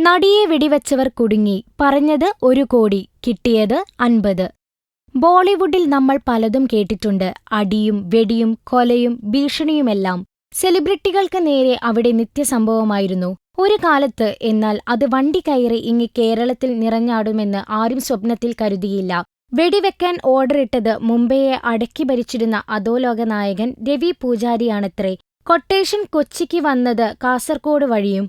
നടിയെ വെടിവച്ചവർ കുടുങ്ങി. പറഞ്ഞത് ഒരു കോടി കിട്ടിയത് അൻപത്. ബോളിവുഡിൽ നമ്മൾ പലതും കേട്ടിട്ടുണ്ട്. അടിയും വെടിയും കൊലയും ഭീഷണിയുമെല്ലാം. സെലിബ്രിറ്റികൾക്ക് നേരെ അവിടെ നിത്യസംഭവമായിരുന്നു. ഒരു കാലത്ത് എന്നാൽ അത് വണ്ടി കയറി ഇങ്ങി കേരളത്തിൽ നിറഞ്ഞാടുമെന്ന് ആരും സ്വപ്നത്തിൽ കരുതിയില്ല. വെടിവെക്കാൻ ഓർഡറിട്ടത് മുംബൈയെ അടക്കി ഭരിച്ചിരുന്ന അധോലോക നായകൻ രവി പൂജാരിയാണത്രേ. കൊട്ടേഷൻ കൊച്ചിക്ക് വന്നത് കാസർകോട് വഴിയും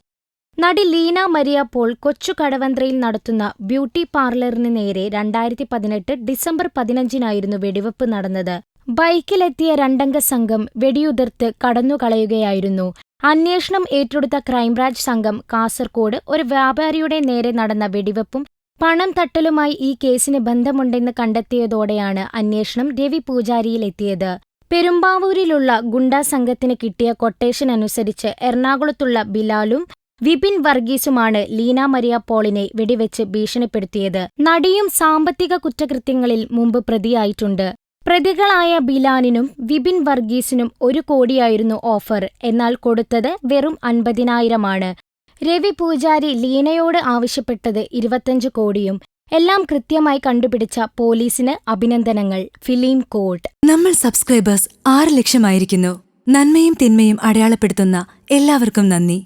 നടി ലീന മരിയ പോൾ കൊച്ചു കടവന്ത്രയിൽ നടത്തുന്ന ബ്യൂട്ടി പാർലറിന് നേരെ രണ്ടായിരത്തി പതിനെട്ട് ഡിസംബർ പതിനഞ്ചിനായിരുന്നു വെടിവെപ്പ് നടന്നത്. ബൈക്കിലെത്തിയ രണ്ടംഗ സംഘം വെടിയുതിർത്ത് കടന്നുകളയുകയായിരുന്നു. അന്വേഷണം ഏറ്റെടുത്ത ക്രൈംബ്രാഞ്ച് സംഘം കാസർകോട് ഒരു വ്യാപാരിയുടെ നേരെ നടന്ന വെടിവെപ്പും പണം തട്ടലുമായി ഈ കേസിന് ബന്ധമുണ്ടെന്ന് കണ്ടെത്തിയതോടെയാണ് അന്വേഷണം രവി പൂജാരിയിലെത്തിയത്. പെരുമ്പാവൂരിലുള്ള ഗുണ്ടാ സംഘത്തിന് കിട്ടിയ കൊട്ടേഷൻ അനുസരിച്ച് എറണാകുളത്തുള്ള ബിലാലും വിപിൻ വർഗീസുമാണ് ലീന മരിയ പോളിനെ വെടിവെച്ച് ഭീഷണിപ്പെടുത്തിയത്. നടിയും സാമ്പത്തിക കുറ്റകൃത്യങ്ങളിൽ മുമ്പ് പ്രതിയായിട്ടുണ്ട്. പ്രതികളായ ബിലാനിനും വിപിൻ വർഗീസിനും ഒരു കോടിയായിരുന്നു ഓഫർ. എന്നാൽ കൊടുത്തത് വെറും അൻപതിനായിരമാണ്. രവി പൂജാരി ലീനയോട് ആവശ്യപ്പെട്ടത് ഇരുപത്തഞ്ച് കോടിയും. എല്ലാം കൃത്യമായി കണ്ടുപിടിച്ച പോലീസിന് അഭിനന്ദനങ്ങൾ. ഫിലിം കോട്ട് നമ്മൾ സബ്സ്ക്രൈബേഴ്സ് ആറ് ലക്ഷമായിരിക്കുന്നു. നന്മയും തിന്മയും അടയാളപ്പെടുത്തുന്ന എല്ലാവർക്കും നന്ദി.